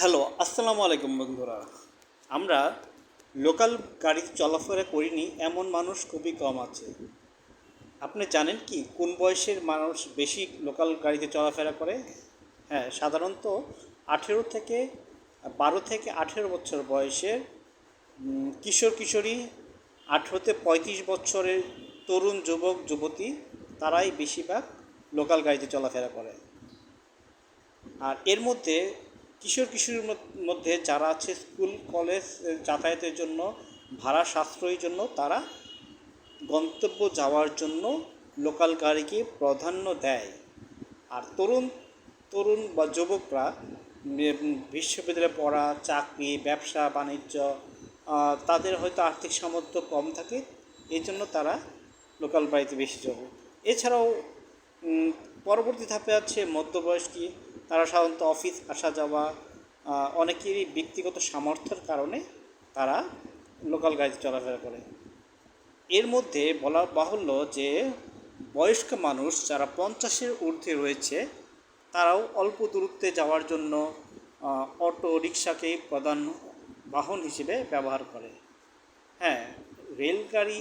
Hello, আসসালামু আলাইকুম বন্ধুরা। আমরা লোকাল গাড়িতে চলাফেরা করিনি, এমন মানুষ খুবই কম আছে। আপনি জানেন কি, কোন বয়সের মানুষ বেশি লোকাল গাড়িতে চলাফেরা করে? হ্যাঁ সাধারণত আঠেরো থেকে, বারো থেকে আঠেরো বছর বয়সের কিশোর কিশোরী আঠেরোতে পঁয়ত্রিশ বছরের তরুণ যুবক, যুবতী, তারাই বেশিরভাগ লোকাল গাড়িতে চলাফেরা করে। আর এর মধ্যে কিশোর কিশোরীর মধ্যে যারা আছে স্কুল, কলেজ যাতায়াতের জন্য, ভাড়া সাশ্রয়ের জন্য, তারা গন্তব্য যাওয়ার জন্য লোকাল গাড়িকে প্রাধান্য দেয়। আর তরুণ তরুণ বা যুবকরা বিশ্ববিদ্যালয়ে পড়া, চাকরি, ব্যবসা, বাণিজ্য তাদের হয়তো আর্থিক সামর্থ্য কম থাকে, এই জন্য তারা লোকাল বাড়িতে বেশি যাব এছাড়াও পরবর্তী ধাপে আছে মধ্যবয়স্কী তারা সাধারণত অফিস আসা যাওয়া অনেকেরই ব্যক্তিগত সামর্থ্যের কারণে তারা লোকাল গাড়িতে চলাফেরা করে। এর মধ্যে বলা বাহুল্য যে, বয়স্ক মানুষ যারা পঞ্চাশের ঊর্ধ্বে রয়েছে, তারাও অল্প দূরত্বে যাওয়ার জন্য অটো রিক্সাকেই প্রধান বাহন হিসেবে ব্যবহার করে। হ্যাঁ রেলগাড়ি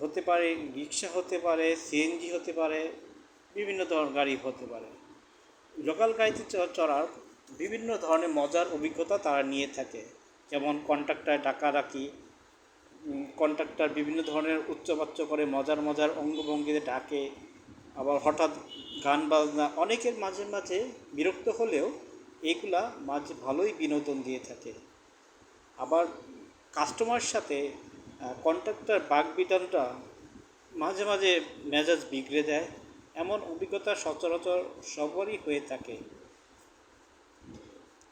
হতে পারে রিক্সা হতে পারে, সিএনজি হতে পারে, বিভিন্ন ধরনের গাড়ি হতে পারে। লোকাল গাড়িতে চড়ার বিভিন্ন ধরনের মজার অভিজ্ঞতা তারা নিয়ে থাকে। যেমন কন্ট্রাক্টর ডাকাডাকি কন্ট্রাক্টর বিভিন্ন ধরনের উচ্চবাচ্য করে মজার মজার অঙ্গভঙ্গিতে ডাকে। আবার হঠাৎ গান বাজনা, অনেকের মাঝে মাঝে বিরক্ত হলেও এগুলা মাঝে ভালোই বিনোদন দিয়ে থাকে। আবার কাস্টমার সাথে কন্ট্রাক্টর বাগ বিধানটা মাঝে মাঝে মেজাজ বিগড়ে দেয়। এমন অভিজ্ঞতা সচরাচর সবারই হয়ে থাকে।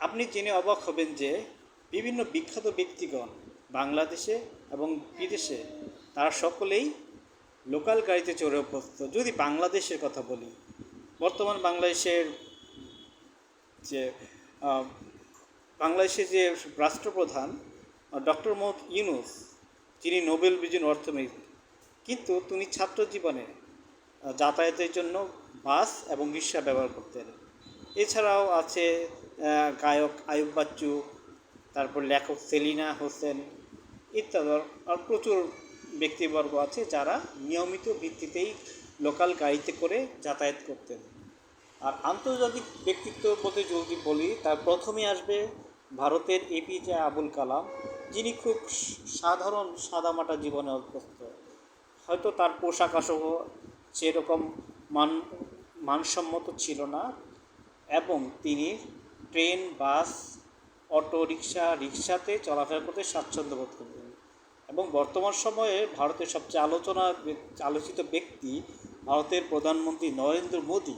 আপনি জেনে অবাক হবেন যে বিভিন্ন বিখ্যাত ব্যক্তিগণ বাংলাদেশে এবং বিদেশে তারা সকলেই লোকাল গাড়িতে চড়ে অভ্যস্ত যদি বাংলাদেশের কথা বলি, বর্তমান বাংলাদেশের যে বাংলাদেশের যে রাষ্ট্রপ্রধান ডক্টর মোহাম্মদ ইউনুস, যিনি নোবেল বিজয়ী অর্থনীতি, কিন্তু তিনি ছাত্র জীবনে যাতায়াতের জন্য বাস এবং রিক্সা ব্যবহার করতেন এছাড়াও আছে গায়ক আয়ুব বাচ্চু, তারপর লেখক সেলিনা হোসেন ইত্যাদি। আর প্রচুর ব্যক্তিবর্গ আছে যারা নিয়মিত ভিত্তিতেই লোকাল গাড়িতে করে যাতায়াত করতেন। আর আন্তর্জাতিক ব্যক্তিত্ব বলতে যদি বলি, তার প্রথমে আসবে ভারতের এপিজে আবুল কালাম, যিনি খুব সাধারণ সাদামাটা জীবনে অভ্যস্ত। হয়তো তার পোশাক আশাক সেরকম মান, মানসম্মত ছিল না এবং তিনি ট্রেন, বাস, অটো, রিক্সা, রিক্সাতে চলাফেরা করতে স্বাচ্ছন্দ্য বোধ করতেন। এবং বর্তমান সময়ে ভারতের সবচেয়ে আলোচনা, আলোচিত ব্যক্তি ভারতের প্রধানমন্ত্রী নরেন্দ্র মোদী।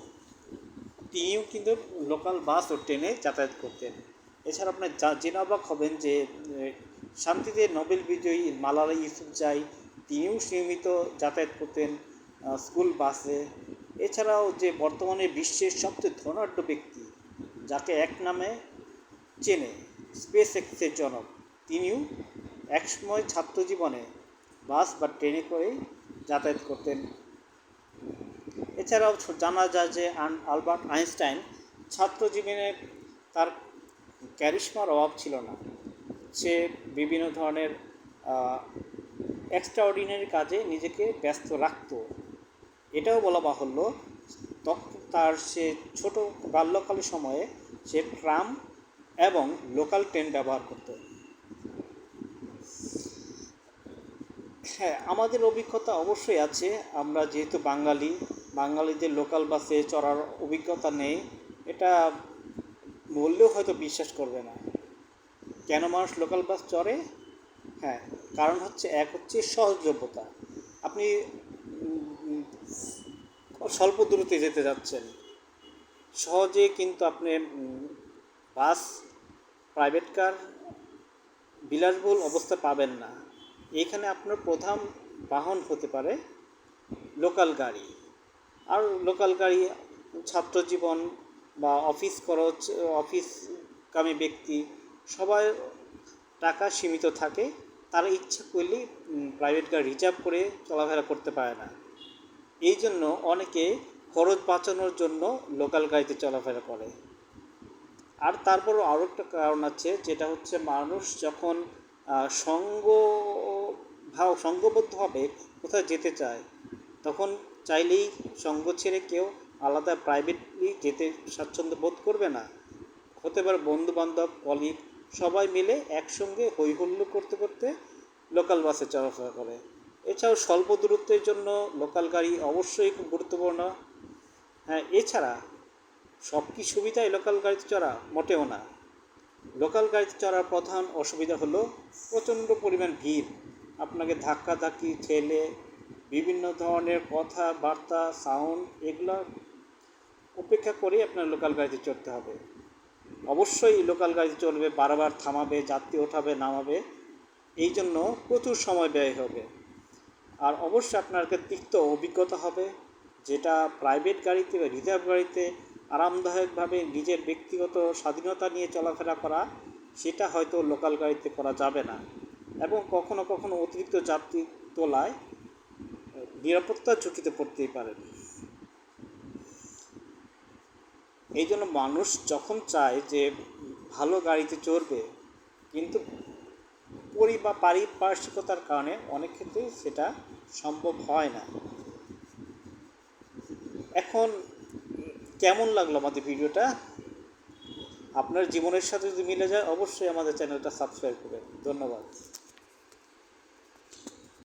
তিনিও কিন্তু লোকাল বাস ও ট্রেনে যাতায়াত করতেন। এছাড়া আপনার যা- জেনে অবাক হবেন যে শান্তিতে নোবেল বিজয়ী মালালা ইউসুফজাই তিনিও নিয়মিত যাতায়াত করতেন। স্কুল বাসে। এছাড়াও যে বর্তমানে বিশ্বের সবচেয়ে ধনাঢ্য ব্যক্তি, যাকে এক নামে চেনে স্পেস এক্সের জনক, তিনিও একসময় ছাত্র জীবনে বাস বা ট্রেনে করেই যাতায়াত করতেন। এছাড়াও জানা যায় যে আলবার্ট আইনস্টাইন ছাত্র জীবনে তার ক্যারিশমার অভাব ছিল না। সে বিভিন্ন ধরনের এক্সট্রা অর্ডিনারি কাজে নিজেকে ব্যস্ত রাখতো। এটাও বলা বাহুল্য তখন তার সে ছোট বাল্যকালের সময়ে সে ট্রাম এবং লোকাল ট্রেন ব্যবহার করতো। হ্যাঁ আমাদের অভিজ্ঞতা অবশ্যই আছে। আমরা যেহেতু বাঙালি, বাঙালিদের লোকাল বাসে চড়ার অভিজ্ঞতা নেই, এটা বললেও হয়তো বিশ্বাস করবে না। কেন মানুষ লোকাল বাস চড়ে? হ্যাঁ কারণ হচ্ছে এক হচ্ছে সহজলভ্যতা। আপনি স্বল্প দূরত্বে যেতে যাচ্ছেন। সহজে কিন্তু আপনি বাস প্রাইভেট কার বিলাসবহুল অবস্থা পাবেন না। এখানে আপনার প্রধান বাহন হতে পারে লোকাল গাড়ি। আর লোকাল গাড়ি, ছাত্র জীবন বা অফিস খরচ অফিসকামী ব্যক্তি, সবাই টাকা সীমিত থাকে। তারা ইচ্ছা করলেই প্রাইভেট গাড়ি রিজার্ভ করে চলাফেরা করতে পারে না। এই জন্য অনেকে খরচ বাঁচানোর জন্য লোকাল গাড়িতে চলাফেরা করে। আর তারপরও আরও একটা কারণ আছে, যেটা হচ্ছে মানুষ যখন সঙ্গ, ভাব, সঙ্গবদ্ধভাবে কোথাও যেতে চায়, তখন চাইলেই সঙ্গ ছেড়ে কেউ আলাদা প্রাইভেটলি যেতে স্বাচ্ছন্দ্য বোধ করবে না। হতে পারে বন্ধু বান্ধব কলিগ সবাই মিলে একসঙ্গে হই হুল্লোড় করতে করতে লোকাল বাসে চলাফেরা করে। এছাড়াও স্বল্প দূরত্বের জন্য লোকাল গাড়ি অবশ্যই খুব গুরুত্বপূর্ণ। হ্যাঁ এছাড়া সব কি সুবিধাই লোকাল গাড়িতে চড়া মোটেও না। লোকাল গাড়িতে চড়ার প্রধান অসুবিধা হলো প্রচণ্ড পরিমাণ ভিড়। আপনাকে ধাক্কা ধাক্কি ঠেলে, বিভিন্ন ধরনের কথাবার্তা সাউন্ড এগুলো উপেক্ষা করে আপনার লোকাল গাড়িতে চড়তে হবে। অবশ্যই লোকাল গাড়িতে চলবে বারবার থামাবে, যাত্রী ওঠাবে, নামাবে, এই জন্য প্রচুর সময় ব্যয় হবে। আর অবশ্যই আপনার একটা তিক্ত অভিজ্ঞতা হবে, যেটা প্রাইভেট গাড়িতে বা রিজার্ভ গাড়িতে আরামদায়কভাবে নিজের ব্যক্তিগত স্বাধীনতা নিয়ে চলাফেরা করা, সেটা হয়তো লোকাল গাড়িতে করা যাবে না। এবং কখনো কখনো অতিরিক্ত যাত্রী তোলায়, নিরাপত্তার ঝুঁকিতে পড়তেই পারেন। এই জন্য মানুষ যখন চায় যে ভালো গাড়িতে চড়বে, কিন্তু পরি বা পারিপার্শ্বিকতার কারণে অনেক ক্ষেত্রেই সেটা সম্ভব হয় না। এখন কেমন লাগল আমাদের ভিডিওটা? আপনার জীবনের সাথে যদি মিলে যায়, অবশ্যই আমাদের চ্যানেলটা সাবস্ক্রাইব করবেন। ধন্যবাদ।